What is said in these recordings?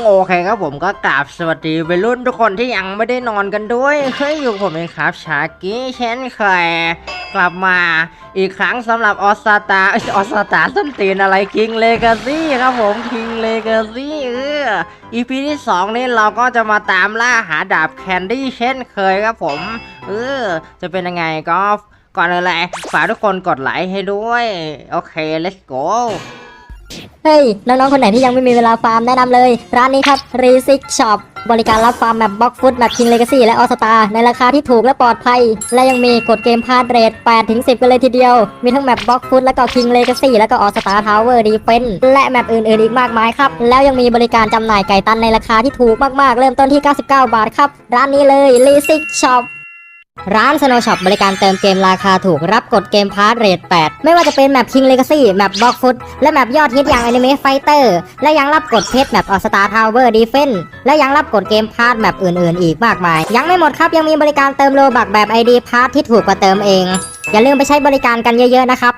โอเคครับผมก็กราบสวัสดีวัยรุ่นทุกคนที่ยังไม่ได้นอนกันด้วยเฮ้ยอยู่ผมเองครับชากี้เช่นเคยกลับมาอีกครั้งสำหรับออสตาออสตาส้นตีนอะไรคิงเลกาซี่ครับผมคิงเลกาซี่เอออีพีที่สองนี้เราก็จะมาตามล่าหาดาบแคนดี้เช่นเคยครับผมเออจะเป็นยังไงก็ก่อนอื่นเลยฝากทุกคนกดไลค์ให้ด้วย โอเค let's go เฮ้ย น้องๆ คนไหนที่ยังไม่มีเวลาฟาร์มแนะนำเลย ร้านนี้ครับ r e s i c Shop บริการรับฟาร์มแบบบล็อกฟุตแบบ King Legacy และ All Star ในราคาที่ถูกและปลอดภัย และยังมีกดเกมพาร์ทเรท8ถึง10 กันเลยทีเดียว มีทั้งแมปบล็อกฟุตแล้วก็ King Legacy แล้วก็ All Star Tower Defense และแมปอื่นๆ อีกมากมายครับ แล้วยังมีบริการจำหน่ายไก่ตันในราคาที่ถูกมากๆ เริ่มต้นที่ 99 บาทครับ ร้านนี้เลย r e s i c Shop ร้านสโนช็อปบริการเติมเกมราคาถูกรับกดเกมพาร์ทเรท 8 ไม่ว่าจะเป็นแมป King Legacy แมปบล็อกฟุตและแมปยอดฮิตอย่าง Anime Fighter และยังรับกดเพชรแมปออสตาทาวเวอร์ดีเฟนและยังรับกดเกมพาร์ทแมปอื่นๆ อีกมากมาย ยังไม่หมดครับยังมีบริการเติมโลบักแบบ ID พาร์ทที่ถูกกว่าเติมเอง อย่าลืมไปใช้บริการกันเยอะๆนะครับ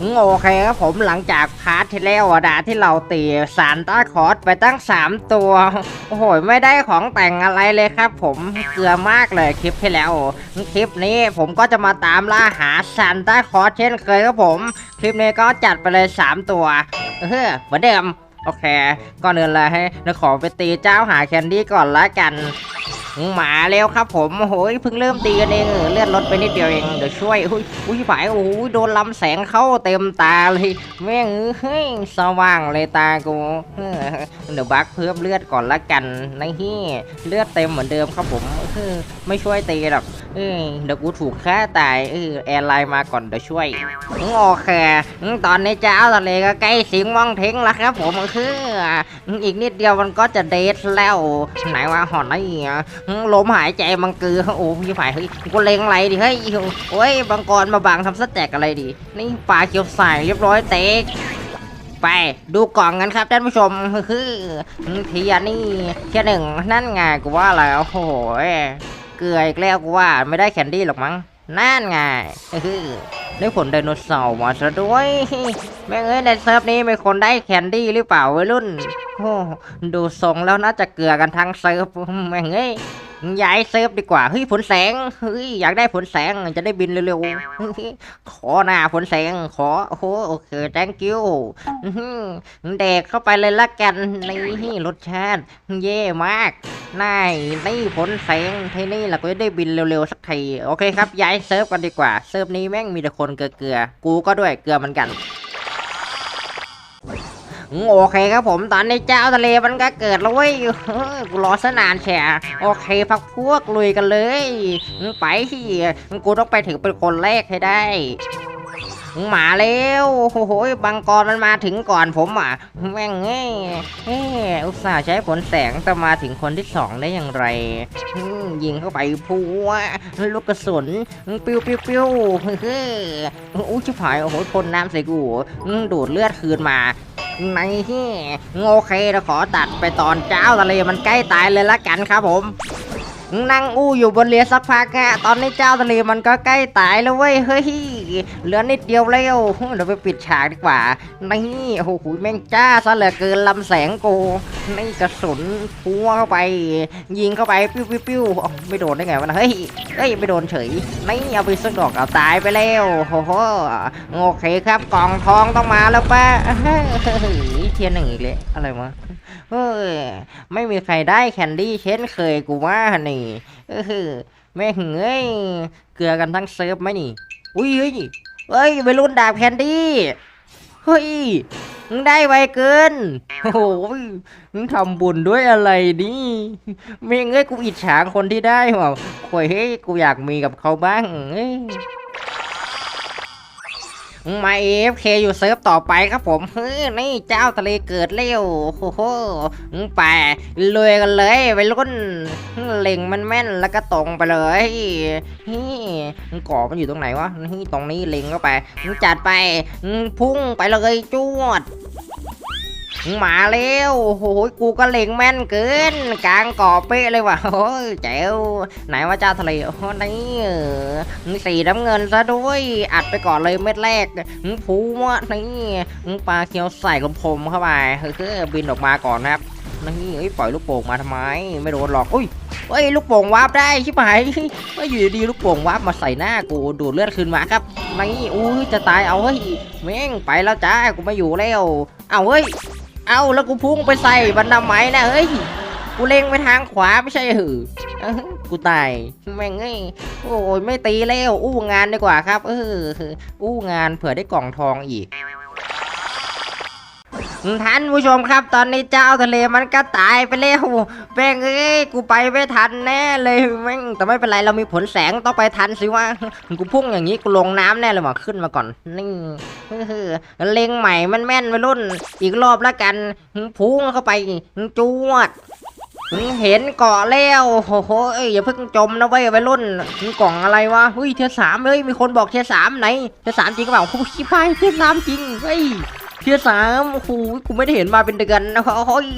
โอเคครับผมหลังจากพาร์ทที่แล้วอดาที่เราตีสารต้าคอร์สไปตั้ง 3 ตัว โอ้โหไม่ได้ของแต่งอะไรเลยครับ ผมเกลือมากเลยคลิปที่แล้ว คลิปนี้ผมก็จะมาตามล่าหาซานต้าคอร์สเช่นเคยครับผม คลิปนี้ก็จัดไปเลย 3 ตัวเออเหมือนเดิมโอเคก่อนอื่นเลยให้เราขอไปตีเจ้าหาแคนดี้ก่อนละกัน มาเร็วครับผมโอ้โหเพิ่งเริ่มตีกันเองเลือดลดไปนิดเดียวเองเดี๋ยวช่วยอุ้ยอุ้ยผายโอ้โหโดนลำแสงเข้าเต็มตาเลยแม่งเฮ้ยสว่างเลยตากูเดี๋ยวบักเพิ่มเลือดก่อนละกันนะฮี่เลือดเต็มเหมือนเดิมครับผมไม่ช่วยตีหรอกเออเดี๋ยวกูถูกฆ่าตายเออแอร์ไลน์มาก่อนเดี๋ยวช่วยโอเคตอนนี้เจ้าทะเลก็ใกล้สิงมองเท้งแล้วครับผมคืออีกนิดเดียวมันก็จะเดทแล้วไหนว่าหอนไอ้เหี้ยลมหายใจมังกือโอ้พี่ฝ่ายเฮ้ยกูเลงอะไรดิเฮ้ยโอ้ยบางกรมาบังทำสแต็กอะไรดินี่ปลาเขียวใสเรียบร้อยเต็กไปดูกล่องกันครับท่านผู้ชมคือเทียนี่เทียหนึ่งนั่นไงกูว่าอะไรโอ้โหเกลืออีกแล้วกูว่าไม่ได้แคนดี้หรอกมั้งนั่นไง ได้ผลไดโนเสาร์มาซะด้วย แม่งเอ้ยในเซิร์ฟนี้มีคนได้แคนดี้หรือเปล่าวัยรุ่น โอ้ดูทรงแล้วน่าจะเกลือกันทั้งเซิร์ฟแม่งเอ้ย ย้ายเซิร์ฟดีกว่าเฮ้ยผลแสงเฮ้ยอยากได้ผลแสงจะได้บินเร็วๆขอหน้าผลแสงขอโอ้โหโอเค thank you เด็กเข้าไปเลยละกันนี่รสชาติเย่มากนายนี่ผลแสงที่นี่เราก็จะได้บินเร็วๆสักทีโอเคครับย้ายเซิร์ฟกันดีกว่าเซิร์ฟนี้แม่งมีแต่คนเกลือๆกูก็ด้วยเกลือเหมือนกัน โอเคครับผมตอนนี้เจ้าทะเลมันก็เกิดแล้วเว้ยกูรอซะนานแชร์โอเคพักพวกลุยกันเลย ไปที่กูต้องไปถึงเป็นคนแรกให้ได้มาเร็วโอ้โหบังกรมันมาถึงก่อนผมอะแม่งเอ้เอ้ยอุตส่าห์ใช้ผลแสงแต่มาถึงคนที่สองได้อย่างไรยิงเข้าไปพัวลูกกระสุนปิ้วปิ้วปิ้วเฮ้ยอู้ชิบหายโอ้โหพ่นน้ำใส่กูดูดเลือดคืนมา ในที่โอเคเราขอตัดไปตอนเจ้าทะเลมันใกล้ตายเลยละกันครับผม นั่งอู้อยู่บนเรือสักพักฮะตอนนี้เจ้าทะเลมันก็ใกล้ตายแล้วเว้ยเฮ้ยเหลือนิดเดียวแล้วเดี๋ยวไปปิดฉากดีกว่า นี่โอ้โหแม่งจ้าซะเหลือเกินลำแสงโกนี่กระสุนพัวเข้าไป ยิงเข้าไปปิ้วปิ้วปิ้วไม่โดนได้ไงวะนะเฮ้ยเฮ้ยไม่โดนเฉยไม่เอาไปสักดอกเอาตายไปแล้วโอ้โหโอเคครับกล่องทองต้องมาแล้วป้าเฮ้ยเทียนหนึ่งอีกเลยอะไรวะเฮ้ยไม่มีใครได้แคนดี้เช่นเคยกูว่านี่เออแม่งเอ้ยเกลือกันทั้งเซิร์ฟไหมนี่ อุ้ยเฮ้ยเฮ้ยไปรุ่นดาบแคนดี้เฮ้ยมึงได้ไวเกินโอ้โหมึงทำบุญด้วยอะไรนี่แม่งเอ้ยกูอิจฉาคนที่ได้ว่ะโอ้ยเฮ้ยกูอยากมีกับเขาบ้างเอ้ย มาเอฟเคอยู่เซิร์ฟต่อไปครับผมเฮ้ยนี่เจ้าทะเลเกิดเร็วโอ้โหไปลุยกันเลยไปรุ่นเล็งมันแม่นแล้วก็ตรงไปเลยนี่ก่อมันอยู่ตรงไหนวะนี่ตรงนี้เล็งเข้าไปจัดไปพุ่งไปเลยจวด มาเร็วโอ้โหกูก็เล็งแม่นเกิน กลางก่อเป๊ะเลยว่ะโอ้ยแจ๋วไหนว่าเจ้าทะเลโอ้นี่สีน้ำเงินซะด้วยอัดไปก่อนเลยเม็ดแรกผูวะนี่ปลาเขียวใส่กลมผมเข้าไปเฮ้ยบินออกมาก่อนนะครับนี่เอ้ยปล่อยลูกโป่งมาทำไม ไม่โดนหรอกอุ้ยเฮ้ยลูกโป่งวาร์ปได้ชิบหายเฮ้ยอยู่ดีลูกโป่งวาร์ปมาใส่หน้ากูดูดเลือดคืนมาครับนี่อุ้ยจะตายเอาเฮ้ยแม่งไปแล้วจ้ากูไม่อยู่แล้วเอาเฮ้ย เอาแล้วกูพุ่งไปใส่บันดาไม้นะเฮ้ย กูเล็งไปทางขวาไม่ใช่เหรอกูตายแม่งไงโอ้ยไม่ตีแล้วอู้งานดีกว่าครับ เอออู้งานเผื่อได้กล่องทองอีก ท่านผู้ชมครับ ตอนนี้เจ้าทะเลมันก็ตายไปแล้วแม่งเอ้ยกูไปไม่ทันแน่เลยแม่งแต่ไม่เป็นไรเรามีผลแสงต้องไปทันสิว่ากูพุ่งอย่างนี้กูลงน้ำแน่เลยหมอขึ้นมาก่อนนี่เล็งใหม่มันแม่นไปรุ่น อีกรอบแล้วกันพุ่งเข้าไปจวดเห็นเกาะแล้วโอ้โหอยอย่าเพิ่งจมนะเว้ยวัยรุ่นกล่องอะไรวะเฮ้ยเทียสามเฮ้ยมีคนบอกเทียสามไหนเทียสามจริงเปล่าโอ้ยพายเทียสามจริงเฮ้ย เทียสามโอ้โหกูไม่ได้เห็นมาเป็นเดือนนะโอ้ย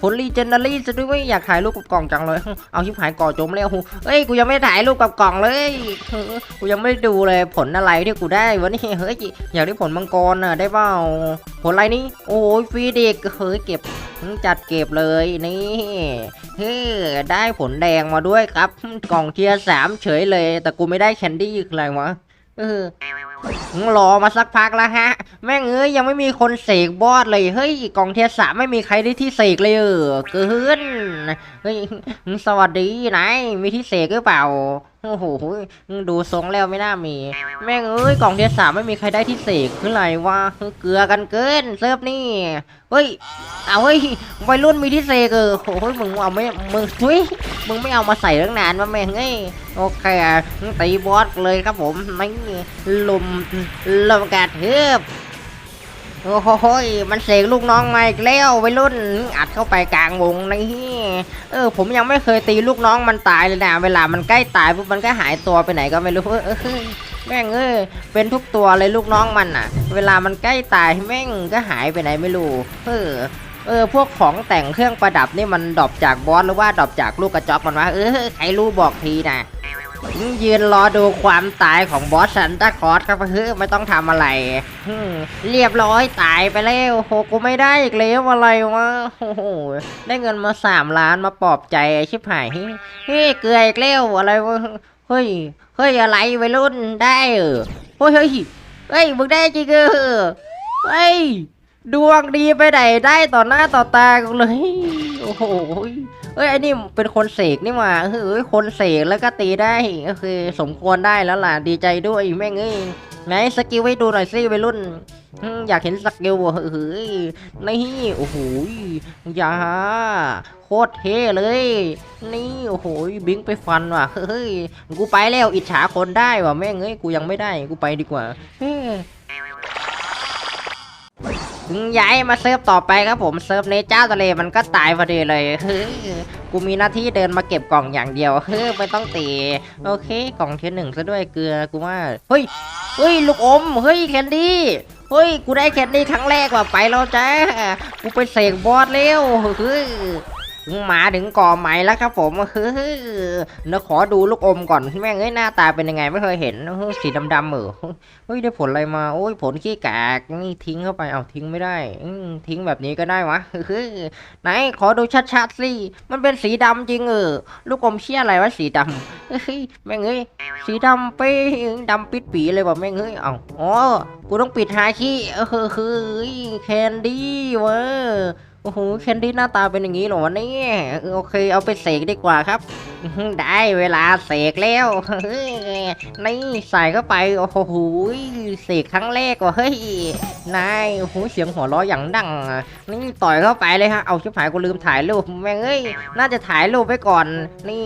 ผลรีเจนเนอรี่จะด้วยอยากถ่ายรูปกับกล่องจังเลย เอาชิบหายก่อจมแล้วเฮ้ยกูยังไม่ถ่ายรูปกับกล่องเลยกูยังไม่ดูเลยผลอะไรที่กูได้วะนี่เฮ้ยอยากได้ผลมังกรน่ะได้เปล่าผลอะไรนี่โอ้ยฟรีเด็กเฮ้ยเก็บจัดเก็บเลยนี่เฮ้ได้ผลแดงมาด้วยครับ กล่องเทียสามเฉยเลย แต่กูไม่ได้แคนดี้คืออะไรวะ เออรอมาสักพักแล้วฮะ แม่งเอ้ยยังไม่มีคนเสกบอสเลย เฮ้ยกล่องเทียร์สะไม่มีใครได้ที่เสกเลยเออเกินเฮ้ยสวัสดีนายมีที่เสกหรือเปล่า โอ้โหดูทรงแล้วไม่น่ามี แม่งเอ้ยกล่องเทียสามไม่มีใครได้ที่เสกคือไรวะเกลือกันเกินเซิร์ฟนี่ เฮ้ย เอาเฮ้ยวัยรุ่นมีที่เซกเออโอ้ยมึงเอาไม่มึงเฮ้ยมึงไม่เอามาใส่ตั้งนานมาแม่งเอ้ยโอเคตีบอสเลยครับผมไม่ลุมลมกระเทืบ โอ้โหมันเสกลูกน้องมาอีกแล้ววัยรุ่นอัดเข้าไปกลางวงนี่เออ ผมยังไม่เคยตีลูกน้องมันตายเลยนะเวลามันใกล้ตายปุ๊บมันก็หายตัวไปไหนก็ไม่รู้เออแม่งเอ้ยเป็นทุกตัวเลยลูกน้องมันอะ เวลามันใกล้ตายแม่งก็หายไปไหนไม่รู้เออเออพวกของแต่งเครื่องประดับนี่มันดรอปจากบอสหรือว่าดรอปจากลูกกระจอกมันวะเออใครรู้บอกทีนะ ยืนรอดูความตายของบอสซันตาคอสครับเฮ้ยไม่ต้องทำอะไร เรียบร้อยตายไปแล้วโหกูไม่ได้อีกแล้วอะไรวะโอ้โหได้เงินมาสามล้านมาปลอบใจชิบหายเฮ้ยเกลืออีกแล้วอะไรวะเฮ้ยเฮ้ยอะไรวัยรุ่นได้เออเฮ้ยเฮ้ยเฮ้ยมึงได้จริงเออเฮ้ยดวงดีไปไหนได้ต่อหน้าต่อตากูเลยโอ้โห เอ้ยไอ้นี่เป็นคนเสกนี่หว่าเฮ้ยคนเสกแล้วก็ตีได้โอเคสมควรได้แล้วล่ะดีใจด้วยแม่งเอ้ยไหนสกิลให้ดูหน่อยสิวัยรุ่น อยากเห็นสกิลว่ะเฮ้ยนี่โอ้โหอย่าโคตรเท่เลย นี่โอ้โหบิงไปฟันว่ะเฮ้ยกูไปแล้วอิจฉาคนได้ว่ะแม่งเอ้ยกูยังไม่ได้กูไปดีกว่าเฮ้ ยถึงย้ายมาเซิร์ฟต่อไปครับผมเซิร์ฟในเจ้าทะเลมันก็ตายพอดีเลยเฮ้ยกูมีหน้าที่เดินมาเก็บกล่องอย่างเดียวเฮ้ยไม่ต้องตีโอเค กล่องเทียนหนึ่งซะด้วยเกลือกูว่าเฮ้ยเฮ้ยลูกอมเฮ้ยแคนดี้เฮ้ยกูได้แคนดี้ครั้งแรกว่ะไปแล้วจ้ากูไปเสกบอสเร็วเฮ้ย มาถึงก่อใหม่แล้วครับผมเฮ้ยเดี๋ยวขอดูลูกอมก่อนแม่งเอ้ยหน้าตาเป็นยังไงไม่เคยเห็นสีดำๆเหรอเฮ้ยได้ผลอะไรมาโอ้ยผลขี้กากนี่ทิ้งเข้าไปเอาทิ้งไม่ได้ทิ้งแบบนี้ก็ได้วะเฮ้ยไหนขอดูชัดๆสิมันเป็นสีดำจริงเออลูกอมเชี่ยอะไรวะสีดำเฮ้ยแม่งเอ้ยสีดำไปดำปิดปีเลยว่ะแม่งเอ้ยเอาอ๋อกูต้องปิดฮาคิเออเฮ้ยแคนดี้เวะ โอ้โหแคนดี้หน้าตาเป็นอย่างนี้เหรอวะเนี่ยเออโอเคเอาไปเสกดีกว่าครับ ได้เวลาเสกแล้วเฮ้ยนี่ใส่เข้าไปโอ้โหเสกครั้งแรกว่ะเฮ้ยนายโอ้โหเสียงหัวเราะอย่างดังนี่ต่อยเข้าไปเลยฮะเอาชิบหายกูลืมถ่ายรูปแม่งเอ้ยน่าจะถ่ายรูปไว้ก่อน นี่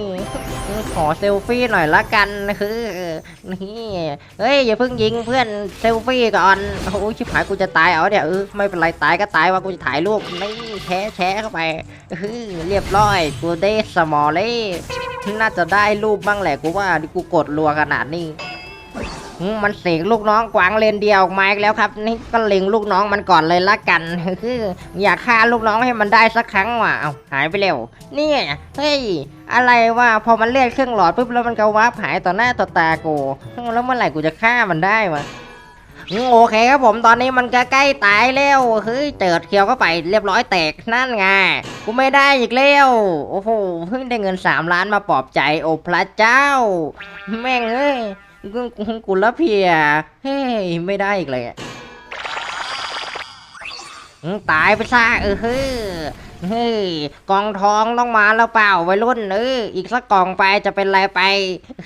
ขอเซลฟี่หน่อยละกันคือนี่เฮ้ยอย่าเพิ่งยิงเพื่อนเซลฟี่ก่อนโอ้ชิบหายกูจะตายเอาเดี๋ยวเออไม่เป็นไรตายก็ตายว่ากูจะถ่ายรูปนี่แชะแชะเข้าไปเฮ้ยเรียบร้อยกูได้สมอลเลยน่าจะได้รูปบ้างแหละกูว่ากูกดรัวขนาดนี้มันเสกลูกน้องกวางเลนเดียวออกมาอีกแล้วครับ นี่ก็เล็งลูกน้องมันก่อนเลยละกันคืออยากฆ่าลูกน้องให้มันได้สักครั้งว่ะเอาหายไปเร็วเนี่ยเฮ้ยอะไรว่าพอมันเลื่อนเครื่องหลอดปุ๊บแล้วมันก็วาร์ปหายต่อหน้าต่อตากูแล้วเมื่อไหร่กูจะฆ่ามันได้วะ โอเคครับผมตอนนี้มันก็ใกล้ตายแล้วเฮ้ยเจิดเคียวเข้าไปเรียบร้อยแตกนั่นไงกูไม่ได้อีกแล้วโอ้โหเพิ่งได้เงินสามล้านมาปลอบใจโอ้พระเจ้า แม่งเอ้ยกูละเพียเฮ้ยไม่ได้อีกเลยตายไปซะเออ เฮ้ยกองทองต้องมาแล้วเปล่าวัยรุ่นเอออีกสักกล่องไปจะเป็นไรไป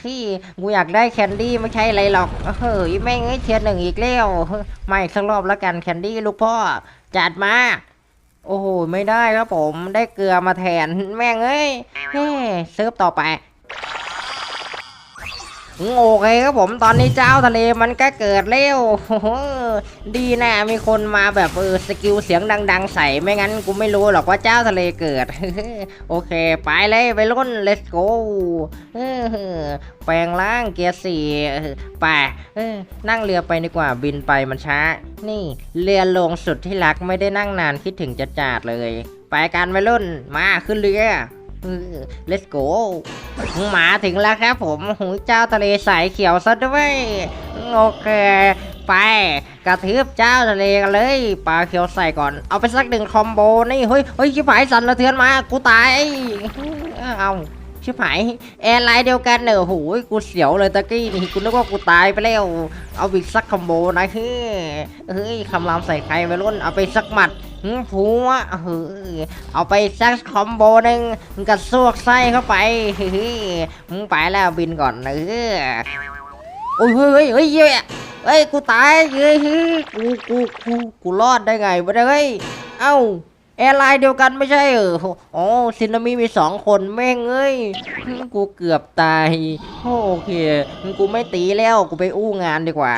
เฮ้กูอยากได้แคนดี้ไม่ใช่อะไรหรอกเฮ้ยแม่งเอ้เทียนหนึ่งอีกแล้วไม่สักรอบแล้วกันแคนดี้ลูกพ่อจัดมาโอ้โหไม่ได้ครับผมได้เกลือมาแทนแม่งเอ้ยเฮ้ยเซิร์ฟต่อไป โอเคครับผมตอนนี้เจ้าทะเลมันก็เกิดเร็วดีแนะมีคนมาแบบเออสกิลเสียงดัง ๆ ใส่ไม่งั้นกูไม่รู้หรอกว่าเจ้าทะเลเกิด โอเค ไปเลยไปรุ่น let's go แปลงร่างเกียร์สี่ไปนั่งเรือไปดีกว่าบินไปมันช้า นี่เรือลงสุดที่รักไม่ได้นั่งนานคิดถึงจะจาดเลย ไปกันไปรุ่นมาขึ้นเรือ let's go มาถึงแล้วครับผมหูเจ้าทะเลสายเขียวซะด้วย โอเค ไปกระทืบเจ้าทะเลกันเลยปลาเขียวใส่ก่อน เอาไปสักหนึ่งคอมโบนี่เฮ้ยเฮ้ยชิบหายสั่นระเทือนมา กูตายเอาชิบหายแอร์ไลน์เดียวกันเนอะโหยกูเสียวเลยตะกี้นี่กูนึกว่ากูตายไปแล้ว เอาอีกสักคอมโบนะเฮ้ยเฮ้ยคำรามใส่ใครไปรุ่นเอาไปสักหมัด ผัวเฮ้ยเอาไปสักคอมโบหนึ่งกระซวกไส้เข้าไปฮ้ยมึงไปแล้วบินก่อนเออโอ้ยเฮ้ยเฮ้ยเฮ้ยเฮ้ยกูตายเฮ้ยกูกูกูกูรอดได้ไงวะเนี่ยเฮ้ยเอ้าแอร์ไลน์เดียวกันไม่ใช่เหรออ๋อซินามิมีสองคนแม่งเอ้ย กูเกือบตาย โอเค กูไม่ตีแล้ว กูไปอู้งานดีกว่า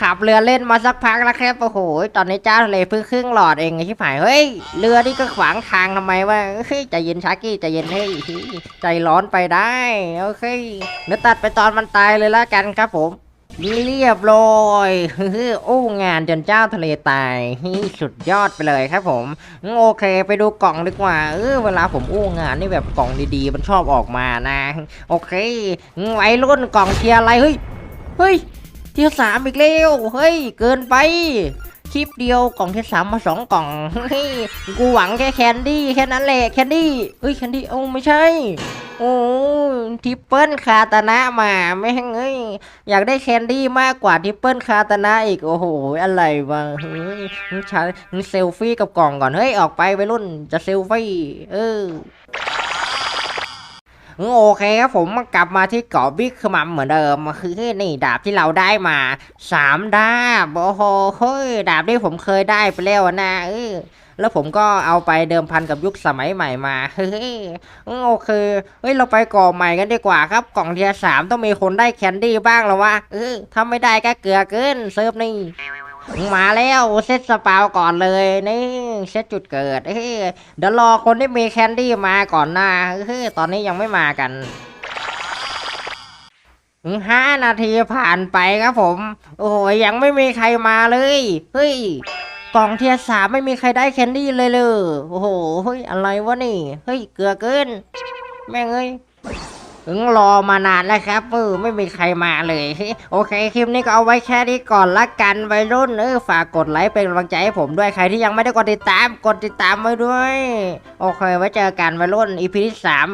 ขับเรือเล่นมาสักพักแล้วครับโอ้โหตอนนี้เจ้าทะเลเพิ่งครึ่งหลอดเองไอ้ชิบหายเฮ้ยเรือนี่ก็ขวางทางทำไมวะเฮ้ยใจเย็นชากี้ใจเย็นเฮ้ยใจร้อนไปได้โอเคเดี๋ยวตัดไปตอนมันตายเลยละกันครับผมเรียบร้อยโอ้งานจนเจ้าทะเลตายสุดยอดไปเลยครับผมโอเค ไปดูกล่องดีกว่าเออเวลาผมอู้งานนี่แบบกล่องดีๆ มันชอบออกมานะ โอเคไว้รุ่นกล่องเทียอะไรเฮ้ยเฮ้ย ทียสามอีกแล้วเฮ้ย เกินไป คลิปเดียวกล่องเทียสามมาสองกล่องเฮ้ยกูหวังแค่แคนดี้แค่นั้นแหละแคนดี้เฮ้ยแคนดี้เอ้าไม่ใช่ โอ้ทิปเปิลคาตานะมาแม่งเอ้ยอยากได้แคนดี้มากกว่าทิปเปิลคาตานะอีกโอ้โหอะไรวะเฮ้ยมึงใช้มึงเซลฟี่กับกล่องก่อนเฮ้ยออกไปไปรุ่นจะเซลฟี่เออ โอเคครับผมกลับมาที่เกาะบิ๊กคือมัมเหมือนเดิมคือนี่ดาบที่เราได้มาสามดาบโอ้โหเฮ้ยดาบที่ผมเคยได้ไปแล้วนะเออแล้วผมก็เอาไปเดิมพันกับยุคสมัยใหม่มา เฮ้ย โอเค เฮ้ย เราไปกาะใหม่กันดีกว่าครับ กล่องเทียสามต้องมีคนได้แคนดี้บ้างแล้ววะ เออถ้าไม่ได้ก็เกลือเกินเซิร์ฟนี่ มาแล้วเซตสปาวก่อนเลยนี่เซตจุดเกิดเดี๋ยวรอคนที่มีแคนดี้มาก่อนนะเฮ้ยตอนนี้ยังไม่มากันห้านาทีผ่านไปครับผม โอ้ยยังไม่มีใครมาเลยเฮ้ยกล่องเทียสามไม่มีใครได้แคนดี้เลยเลยโอ้โหเฮ้ยอะไรวะนี่เฮ้ยเกลือเกิน แม่งเอ้ย ถึงรอมานานแล้วครับเออไม่มีใครมาเลย โอเคคลิปนี้ก็เอาไว้แค่นี้ก่อนละกันวัยรุ่นเออฝากกดไลค์เป็นกำลังใจให้ผมด้วยใครที่ยังไม่ได้กดติดตาม กดติดตามไว้ด้วย โอเคไว้เจอกันวัยรุ่นอีพีที่สาม